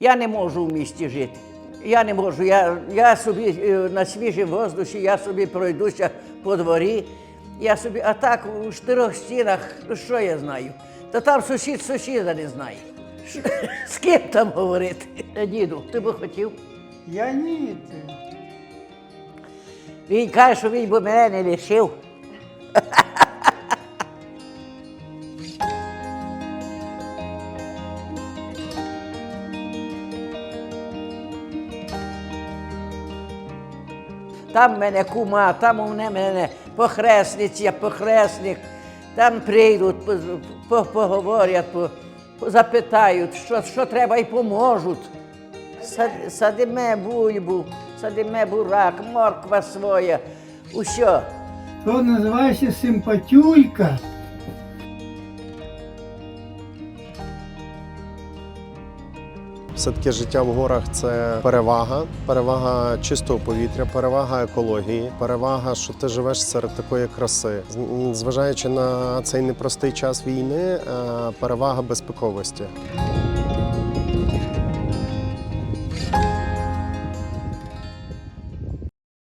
Я не можу в місті жити. Я не можу. Я, я собі е, на свіжому воздусі, я собі пройдуся по дворі. Я собі, а так у чотирьох стінах, ну що я знаю? Та там сусід сусіда не знає. З ким там говорити? Е, Діду, ти би хотів? Я ні. Він каже, що він би мене не лишив. Там мене кума, там у мене похресниця, похресник. Там прийдуть, по- по- поговорять, по- по- запитають, що, що треба і поможуть. Сад- Садиме бульбу, садиме бурак, морква своя, усе. То називається симпатюлька. Все-таки життя в горах це перевага, перевага чистого повітря, перевага екології, перевага, що ти живеш серед такої краси. Зважаючи на цей непростий час війни, е, перевага безпековості.